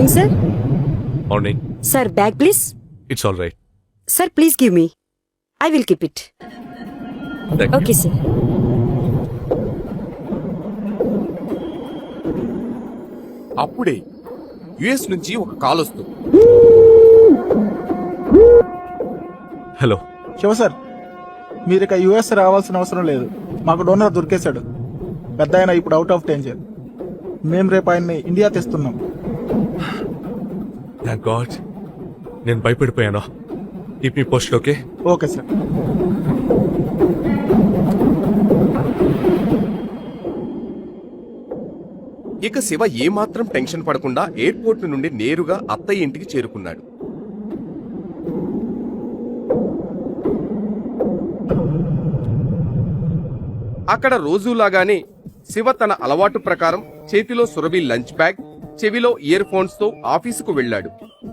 Morning sir? Morning. Sir bag please. It's all right sir please give me. I will keep it. Okay sir. అప్పుడే US నుంచి ఒక call వస్తుంది. Hello Shiva sir మీరు ఇక US రావాల్సిన అవసరం లేదు. మాకు డోనర్ దొరికేశాడు. పెద్ద ఆయన ఇప్పుడు అవుట్ ఆఫ్ డేంజర్ మేం రేపు ఆయన్ని ఇండియా తెస్తున్నాం. థ్యాంక్ గాడ్ నేను భయపడిపోయాను. Keep me post okay? Okay sir. ఇక శివ ఏమాత్రం టెన్షన్ పడకుండా ఎయిర్పోర్ట్ నుండి నేరుగా అత్తయ్య ఇంటికి చేరుకున్నాడు. అక్కడ రోజులాగానే శివ తన అలవాటు ప్రకారం చేతిలో సురభి లంచ్ బ్యాగ్ చెవిలో ఇయర్ ఫోన్స్తో ఆఫీసుకు వెళ్ళాడు.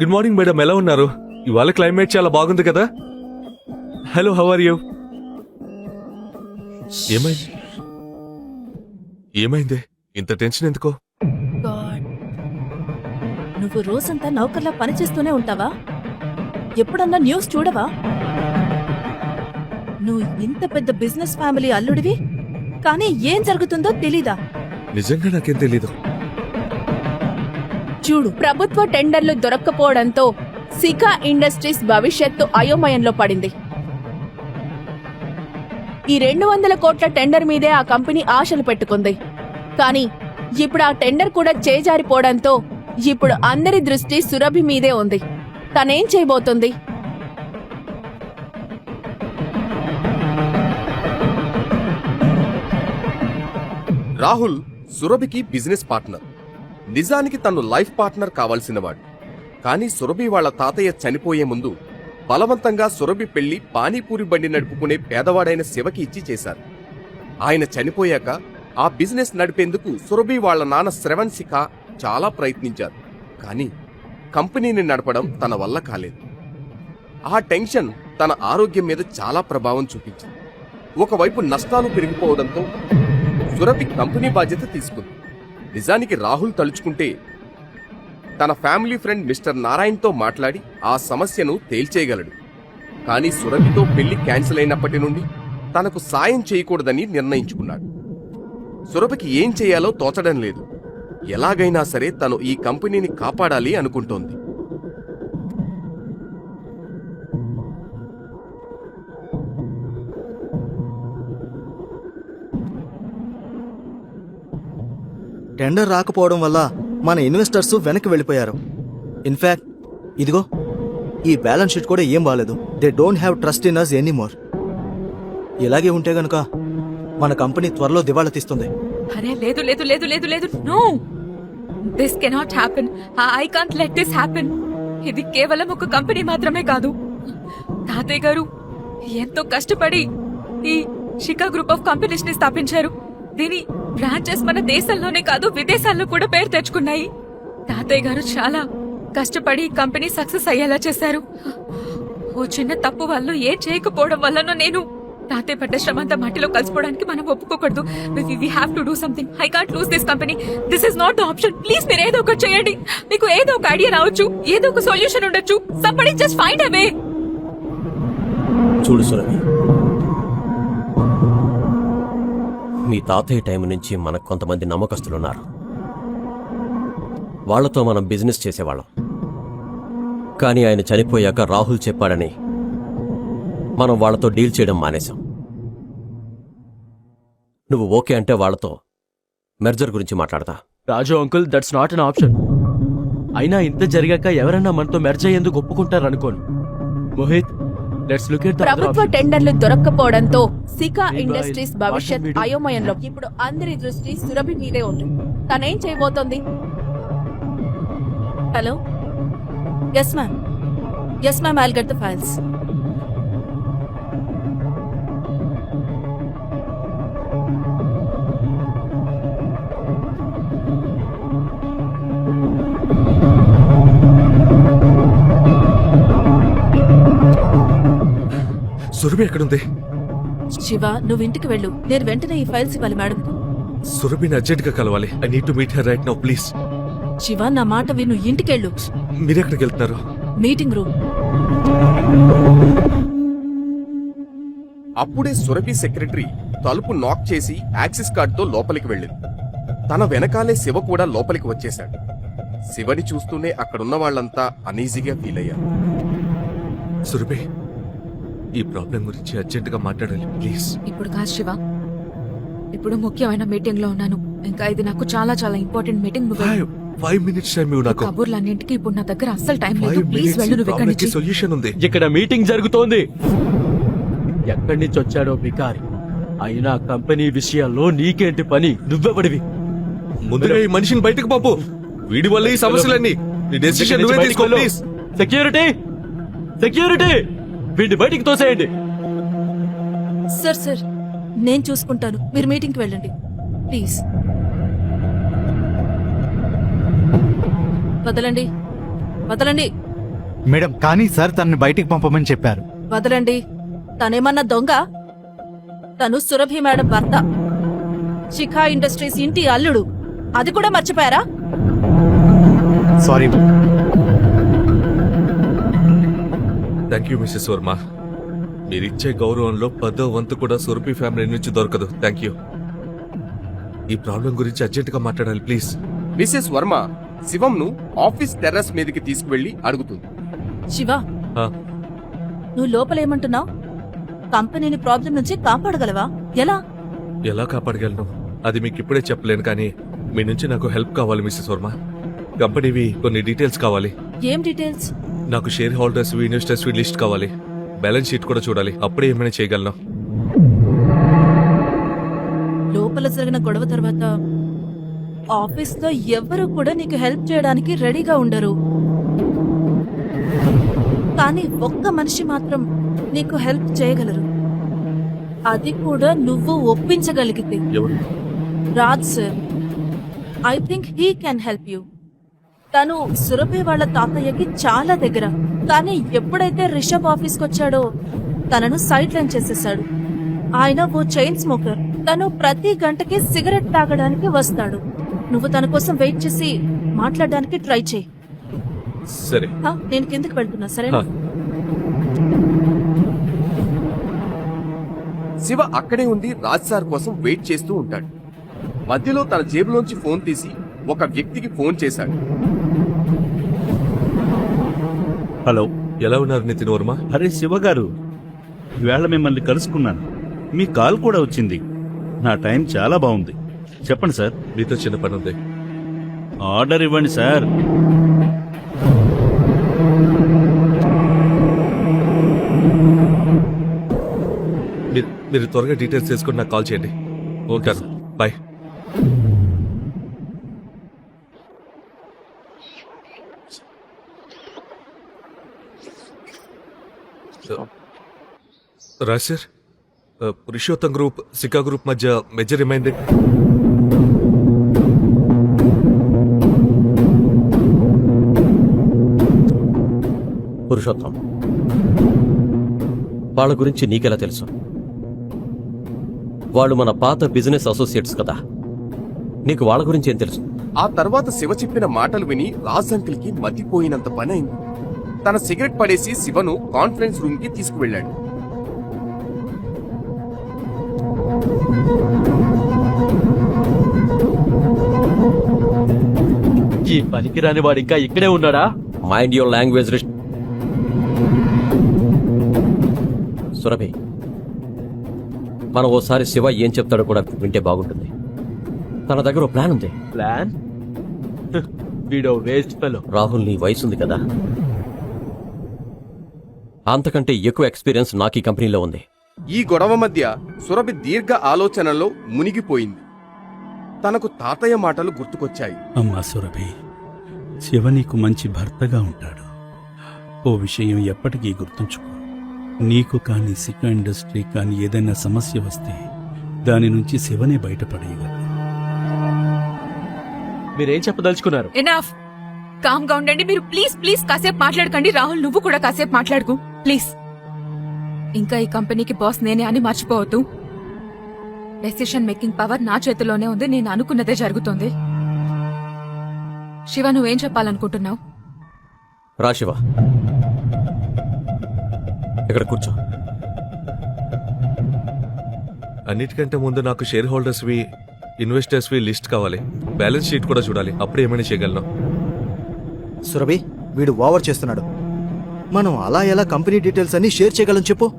గుడ్ మార్నింగ్ మేడం ఎలా ఉన్నారు? ఇవాళ క్లైమేట్ చాలా బాగుంది కదా? హలో హౌ ఆర్ యూ ఏమైంది? ఏమైంది? ఇంత టెన్షన్ ఎందుకో? నువ్వు రోజంతా నౌకర్లా పనిచేస్తూనే ఉంటావా? ఎప్పుడన్నా న్యూస్ చూడవా? నువ్వు ఇంత పెద్ద బిజినెస్ ఫ్యామిలీ అల్లుడివి? కానీ ఏం జరుగుతుందో తెలీదా? నిజంగా నాకేం తెలీదు. చూడు ప్రభుత్వ టెండర్లు దొరక్కపోవడంతో సికా ఇండస్ట్రీస్ భవిష్యత్తు అయోమయంలో పడింది. ఈ రెండు వందల కోట్ల టెండర్ మీదే ఆ కంపెనీ ఆశలు పెట్టుకుంది. కానీ ఇప్పుడు ఆ టెండర్ కూడా చేజారిపోవడంతో ఇప్పుడు అందరి దృష్టి సురభి మీదే ఉంది. తనేం చేయబోతుంది? రాహుల్ సురభికి బిజినెస్ పార్ట్నర్. నిజానికి తను లైఫ్ పార్ట్నర్ కావాల్సినవాడు. కానీ సురభి వాళ్ళ తాతయ్య చనిపోయే ముందు బలవంతంగా సురభి పెళ్ళి పానీపూరి బండి నడుపుకునే పేదవాడైన శివకి ఇచ్చి చేశారు. ఆయన చనిపోయాక ఆ బిజినెస్ నడిపేందుకు సురభి వాళ్ళ నాన్న శ్రవణ్ శిఖ చాలా ప్రయత్నించారు. కానీ కంపెనీని నడపడం తన వల్ల కాలేదు. ఆ టెన్షన్ తన ఆరోగ్యం మీద చాలా ప్రభావం చూపించింది. ఒకవైపు నష్టాలు పెరిగిపోవడంతో సురభి కంపెనీ బాధ్యత తీసుకుంది. నిజానికి రాహుల్ తలుచుకుంటే తన ఫ్యామిలీ ఫ్రెండ్ మిస్టర్ నారాయణ్తో మాట్లాడి ఆ సమస్యను తేల్చేయగలడు. కానీ సురభితో పెళ్ళి క్యాన్సిల్ అయినప్పటి నుండి తనకు సాయం చేయకూడదని నిర్ణయించుకున్నాడు. సురభికి ఏం చేయాలో తోచడం లేదు. ఎలాగైనా సరే తను ఈ కంపెనీని కాపాడాలి అనుకుంటోంది. టెండర్ రాకపోవడం వల్ల మన ఇన్వెస్టర్స్ వెనక్కి వెళ్ళిపోయారు. ఇన్ఫాక్ట్ ఇదిగో ఈ బ్యాలెన్స్ షీట్ కూడా ఏం బాలేదు. They don't have trust in us anymore ఇలాగే ఉంటే గనుక మన కంపెనీ త్వరలో దివాళా తీస్తుంది. అరే లేదు లేదు లేదు లేదు లేదు no this cannot happen I can't let this happen ఇది కేవలం ఒక కంపెనీ మాత్రమే కాదు. తాతయ్య గారు ఎంతో కష్టపడి ఈ షికా గ్రూప్ ఆఫ్ కంపెనీస్ని స్థాపించారు. దీని బ్రాంచెస్ మన దేశంలోనే కాదు విదేశాల్లో కూడా పేరు తెచ్చుకున్నాయి. తాతయ్య గారు చాలా కష్టపడి కంపెనీ సక్సెస్ అయ్యేలా చేశారు. ఓ చిన్న తప్పు వల్ల ఏం చేయకపోవడం వల్లనో నేను తాతయ్య పడ్డ శ్రమ అంతా మట్టిలో కలిసిపోవడానికి మనం ఒప్పుకోకూడదు. We have to do something I can't lose this company this is not the option please మీరు ఏదో ఒకటి చేయండి. మీకు ఏదో ఒక ఐడియా రావచ్చు ఏదో ఒక సొల్యూషన్ ఉండొచ్చు. సంబడి జస్ట్ ఫైండ్ అవే చూడు సురభి మీ తాతయ్య టైం నుంచి మనకు కొంతమంది నమ్మకస్తులున్నారు. వాళ్ళతో మనం బిజినెస్ చేసేవాళ్ళం. కానీ ఆయన చనిపోయాక రాహుల్ చెప్పాడని మనం వాళ్ళతో డీల్ చేయడం మానేశాం. నువ్వు ఓకే అంటే వాళ్ళతో మెర్జర్ గురించి మాట్లాడతా. Raju uncle that's not an option అయినా ఇంత జరిగాక ఎవరన్నా మనతో మెర్జ్ అయ్యేందుకు ఒప్పుకుంటారనుకోను. మోహిత్ ప్రభుత్వ టెండర్లు దొరక్కపోవడంతో సికా ఇండస్ట్రీస్ భవిష్యత్? అయోమయంలో. ఇప్పుడు అందరి దృష్టి సురభి మీదే ఉంది. తనేం చేయబోతోంది? Hello yes ma'am yes ma'am I'll get the files Surabhi ఎక్కడుంది? శివ నువ్వు ఇంటికి వెళ్ళు. నేను వెంటనే ఈ ఫైల్స్ ఇవ్వాలి మేడం. సురభిని అర్జెంట్గా కలవాలి. I need to meet her right now please Shiva నా మాట విను. ఇంటికెళ్ళు మీరెక్కడికి వెళ్తున్నారు? Meeting room. అప్పుడే సురభి సెక్రటరీ తలుపు నాక్ చేసి యాక్సిస్ కార్డుతో లోపలికి వెళ్ళింది. తన వెనకాలే శివ కూడా లోపలికి వచ్చేశాడు. శివని చూస్తూనే అక్కడున్న వాళ్ళంతా అనీజీగా ఫీల్ అయ్యారు. సురభి ఈ ప్రాబ్లం గురించి అర్జెంటుగా మాట్లాడాలి ప్లీజ్. ఇప్పుడు కాదు శివ. ఇప్పుడు ముఖ్యమైన మీటింగ్లో ఉన్నాను. ఇంకా ఇది నాకు చాలా చాలా ఇంపార్టెంట్ మీటింగ్ నువ్వు. వెళ్ళు. ఫైవ్ మినిట్స్ టైం ఇవ్వు నాకు. కబుర్లన్నింటికి ఇప్పుడు నా దగ్గర అస్సలు టైం లేదు. ఫైవ్ ప్లీజ్ వెళ్ళు నువ్వు ఇక్కడి మినిట్స్ నుంచి. సొల్యూషన్ ఉంది. ఇక్కడ మీటింగ్ జరుగుతోంది. ఎక్కడి నుంచి వచ్చాడో బికారి అయినా కంపెనీ విషయాల్లో నీకేంటి పని? నువ్వెవడివి? ముందుగా ఈ మనిషిని బయటకు పంపు. వీడి వల్ల ఈ సమస్యలన్నీ. నీ డెసిషన్ నువ్వే తీసుకో ప్లీజ్ సెక్యూరిటీ సెక్యూరిటీ వీడిని బయటికి తోసేయండి. సార్ సార్ నేను చూసుకుంటాను. మీరు మీటింగ్కి వెళ్ళండి. ప్లీజ్. వదలండి. వదలండి. మేడం కానీ సార్ తనని బయటికి పంపమని చెప్పారు. వదలండి. తనేమన్నా దొంగ? తను సురభి మేడం భర్త. శిఖా ఇండస్ట్రీస్ ఇంటి అల్లుడు. అది కూడా మర్చిపోయారా? Sorry thank you Mrs Varma మీరిచ్చే గౌరవంలో పదో వంతు కూడా సురభి ఫ్యామిలీ నుంచి దొరకదు. థ్యాంక్ యూ ఈ ప్రాబ్లం గురించి అర్జెంటుగా మాట్లాడాలి ప్లీజ్ మిసెస్ వర్మ శివంను ఆఫీస్ టెర్రస్ మీదకి తీసుకువెళ్ళి అడుగుతుంది. శివ ఆ, నువ్వు లోపలేమంటున్నావు కంపెనీని ప్రాబ్లం నుంచి కాపాడగలవా? ఎలా? ఎలా కాపాడగలను? అది మీకు ఇప్పుడే చెప్పలేను కానీ మీ నుంచి నాకు హెల్ప్ కావాలి మిస్సెస్ వర్మ కంపెనీవి కొన్ని డీటెయిల్స్ కావాలి. ఏం డీటెయిల్స్ నాకు షేర్ హోల్డర్స్ ఇన్వెస్టర్స్ లిస్ట్ కావాలి. బ్యాలెన్స్ షీట్ కూడా చూడాలి. అప్పుడే ఏమైనా చేయగలను. లోపల జరిగిన గొడవ తర్వాత ఆఫీస్లో ఎవ్వరూ కూడా నీకు హెల్ప్ చేయడానికి రెడీగా ఉండరు. కానీ ఒక్క మనిషి మాత్రం నీకు హెల్ప్ చేయగలరు. అది కూడా నువ్వు ఒప్పించగలిగితే. ఎవరు? Raj sir I think he can help you తను సురభి వాళ్ళ తాతయ్యకి చాలా దగ్గర. కానీ ఎప్పుడైతే రిషబ్ ఆఫీస్కి వచ్చాడో తనను సైడ్ లైన్ చేసేశాడు. ఆయన ఓ చైన్ స్మోకర్. తను ప్రతి గంటకి సిగరెట్ తాగడానికి వస్తాడు. నువ్వు తన కోసం వెయిట్ చేసి మాట్లాడడానికి ట్రై చేయి. సరే. నేను కిందకి వెళ్తున్నా సరేనా? హా. శివ అక్కడే ఉండి రాజ్ సార్ కోసం వెయిట్ చేస్తూ ఉంటాడు. మధ్యలో తన జేబులోంచి ఫోన్ తీసి ఒక వ్యక్తికి ఫోన్ చేశాడు. హలో ఎలా ఉన్నారు నితిన్ వర్మ? అరే శివ గారు ఈవేళ మిమ్మల్ని కలుసుకున్నాను. మీ కాల్ కూడా వచ్చింది. నా టైం చాలా బాగుంది. చెప్పండి సార్. మీతో చిన్న పని ఉంది ఆర్డర్ ఇవ్వండి సార్. మీరు మీరు త్వరగా డీటెయిల్స్ తీసుకొని నాకు కాల్ చేయండి. Okay bye. Raj sir Purushottam group Sika group మధ్య మెజర్ ఏమైంది? పురుషోత్తం వాళ్ళ గురించి నీకెలా తెలుసు? వాళ్ళు మన పాత బిజినెస్ అసోసియేట్స్ కదా. నీకు వాళ్ళ గురించి ఏం తెలుసు? ఆ తర్వాత శివ చెప్పిన మాటలు విని రాజ్ అంకిల్కి మతిపోయినంత పని అయింది తన సిగరెట్ పడేసి శివను కాన్ఫరెన్స్ రూమ్కి తీసుకువెళ్ళాడు. ఈ పనికిరాని వాడు ఇంకా ఇక్కడే ఉన్నాడా? మైండ్ యువర్ లాంగ్వేజ్ సురభి మనం ఓసారి శివ ఏం చెప్తాడో కూడా వింటే బాగుంటుంది. తన దగ్గర ఓ ప్లాన్ ఉంది. ప్లాన్? వీడో వేస్ట్ ఫెలో. రాహుల్ నీ వయసు ఉంది కదా. అంతకంటే ఎక్కువ ఎక్స్పీరియన్స్ నాకు ఈ కంపెనీలో ఉంది. ఈ గొడవ మధ్య సురభి దీర్ఘ ఆలోచనలో మునిగిపోయింది. తనకు తాతయ్య మాటలు గుర్తుకొచ్చాయి. అమ్మా సురభి శివ నీకు మంచి భర్తగా ఉంటాడు. ఓ విషయం ఎప్పటికీ గుర్తుంచుకో. నీకు కానీ సికా ఇండస్ట్రీ కానీ ఏదైనా సమస్య వస్తే దాని నుంచి శివనే బయటపడేయగలడు. మీరేం చెప్పదలుచుకున్నారు? ఎనాఫ్ కామ్గా ఉండండి. మీరు ప్లీజ్ ప్లీజ్ కాసేపు మాట్లాడకండి. రాహుల్ నువ్వు కూడా కాసేపు మాట్లాడుకు. ప్లీజ్ ఇంకా ఈ కంపెనీకి బాస్ నేనే అని మర్చిపోవద్దు. డెసిషన్ మేకింగ్ పవర్ నా చేతిలోనే ఉంది నేను అనుకున్నదే జరుగుతుంది. శివ నువ్వేం చెప్పాలనుకుంటున్నావు? రా శివ. ఇక్కడ కూర్చో. అన్నిటికంటే ముందు నాకు షేర్ హోల్డర్స్వి ఇన్వెస్టర్స్వి లిస్ట్ కావాలి. బ్యాలెన్స్ షీట్ కూడా చూడాలి. అప్పుడు ఏమైనా చేయగలను. సురభి వీడు ఓవర్ చేస్తున్నాడు. మనం అలా ఎలా కంపెనీ డీటెయిల్స్ అన్ని షేర్ చేయగలం చెప్పు.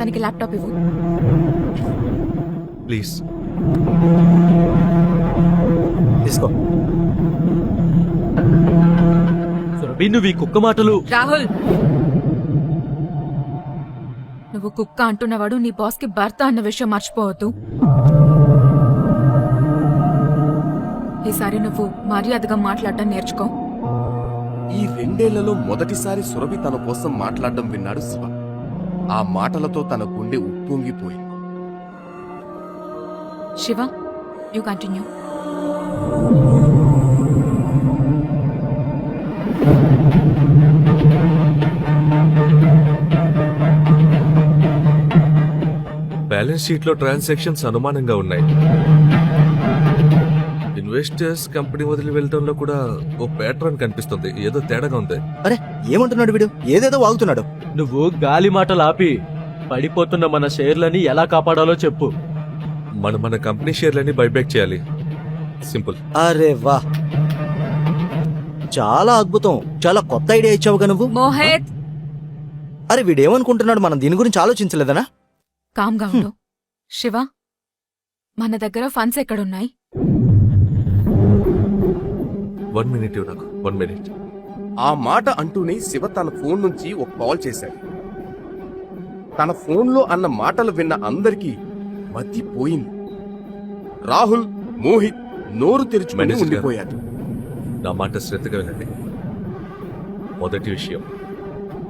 తనకి ల్యాప్టాప్ ఇవ్వు. ప్లీజ్. తీసుకో. సురభి నువ్వు ఈ కుక్క మాటలు రాహుల్! నువ్వు కుక్క అంటున్నవాడు నీ బాస్కి భర్త అన్న విషయం మర్చిపోవద్దు. ఈసారి నువ్వు మర్యాదగా మాట్లాడటం నేర్చుకో. ఈ రెండేళ్ళలో మొదటిసారి సురభి తన కోసం మాట్లాడడం విన్నాడు శివ. ఆ మాటలతో తన గుండె ఉప్పొంగిపోయింది. శివ యూ కంటిన్యూ బ్యాలెన్స్ షీట్లో ట్రాన్సాక్షన్స్ అనుమానంగా ఉన్నాయి. ఇన్వెస్టర్స్ కంపెనీ వదిలి వెళ్ళడంలో కూడా ఓ ప్యాటర్న్ కనిపిస్తుంది. ఏదో తేడాగా ఉంది. అరే ఏమంటున్నాడు వీడు? ఏదేదో వాగుతున్నాడు. నువ్వు గాలి మాటలు ఆపి పడిపోతున్న మన షేర్లని ఎలా కాపాడాలో చెప్పు. మనం మన కంపెనీ షేర్లని బైబ్యాక్ చేయాలి. సింపుల్. అరే వా. చాలా అద్భుతం. చాలా కొత్త ఐడియా ఇచ్చావుగా నువ్వు. మోహిత్! అరే వీడేమనుకుంటున్నాడు? మనం దీని గురించి ఆలోచించలేదనా? కామ్గా ఉండు. శివ మన దగ్గర ఫండ్స్ ఎక్కడున్నాయి? వన్ మినిట్ నాకు. One minute. ఆ మాట అంటూనే శివ తన ఫోన్ నుంచి ఒక కాల్ చేశాడు. తన ఫోన్లో అన్న మాటలు విన్న అందరికీ మతి పోయింది. రాహుల్ మోహిత్ నోరు తెరుచుకుని. ఉండిపోయారు. నా మాట శ్రద్ధగా వినండి. మొదటి విషయం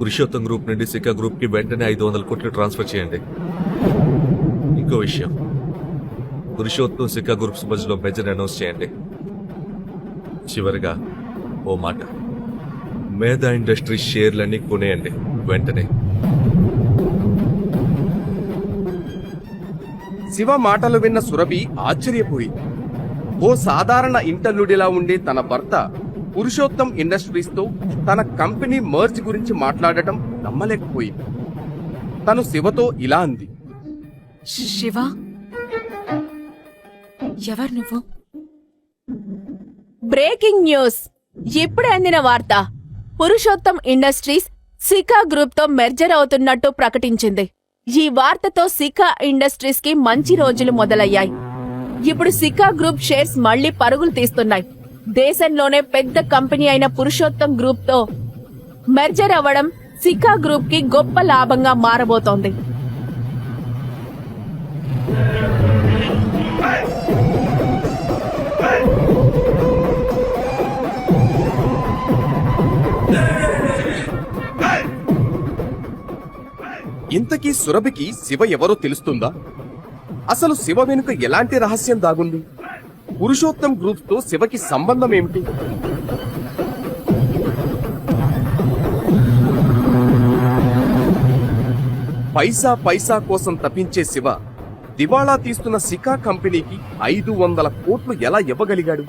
పురుషోత్తం గ్రూప్ నుండి సికా గ్రూప్కి వెంటనే ఐదు వందల కోట్లు ట్రాన్స్ఫర్ చేయండి. ఇంకో విషయం పురుషోత్తం సికా గ్రూప్స్ మధ్యలో మెజర్ అనౌన్స్ చేయండి. చివరిగా ఓ మాట. మేధా ఇండస్ట్రీ షేర్లన్నీ కొనేయండి. వెంటనే. శివ మాటలు విన్న సురభి ఆశ్చర్యపోయింది ఓ సాధారణ ఇంటర్లుడిలా ఉండే తన భర్త పురుషోత్తం ఇండస్ట్రీస్తో తన కంపెనీ మర్జ్ గురించి మాట్లాడటం నమ్మలేకపోయింది. తను శివతో ఇలా అంది. శివ? ఎవరు నువ్వు? Breaking news. ఇప్పుడే అందిన వార్త. పురుషోత్తం ఇండస్ట్రీస్ సికా గ్రూప్తో మెర్జర్ అవుతున్నట్టు ప్రకటించింది. ఈ వార్తతో సికా ఇండస్ట్రీస్కి మంచి రోజులు మొదలయ్యాయి. ఇప్పుడు సికా గ్రూప్ షేర్స్ మళ్ళీ పరుగులు తీస్తున్నాయి. దేశంలోనే పెద్ద కంపెనీ అయిన పురుషోత్తం గ్రూప్తో మెర్జర్ అవ్వడం సికా గ్రూప్కి గొప్ప లాభంగా మారబోతోంది. ఇంతకీ సురభికి శివ ఎవరో తెలుస్తుందా? అసలు శివ వెనుక ఎలాంటి రహస్యం దాగుంది? పురుషోత్తం గ్రూప్స్తో శివకి సంబంధం ఏమిటి? పైసా పైసా కోసం తప్పించే శివ దివాళా తీస్తున్న సికా కంపెనీకి ఐదు వందల కోట్లు ఎలా ఇవ్వగలిగాడు?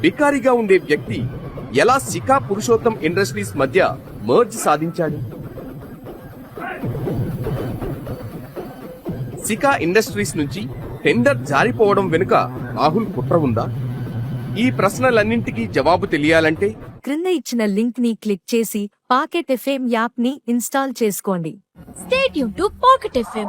బికారిగా ఉండే వ్యక్తి ఎలా సికా పురుషోత్తం ఇండస్ట్రీస్ మధ్య మర్జ్ సాధించాడు? సికా ఇండస్ట్రీస్ నుంచి టెండర్ జారిపోవడం వెనుక రాహుల్ కుట్ర ఉందా? ఈ ప్రశ్నలన్నింటికీ జవాబు తెలియాలంటే క్రింద ఇచ్చిన లింక్ని క్లిక్ చేసి పాకెట్ ఎఫ్ఎం యాప్ని ఇన్స్టాల్ చేసుకోండి. Stay tuned to pocket FM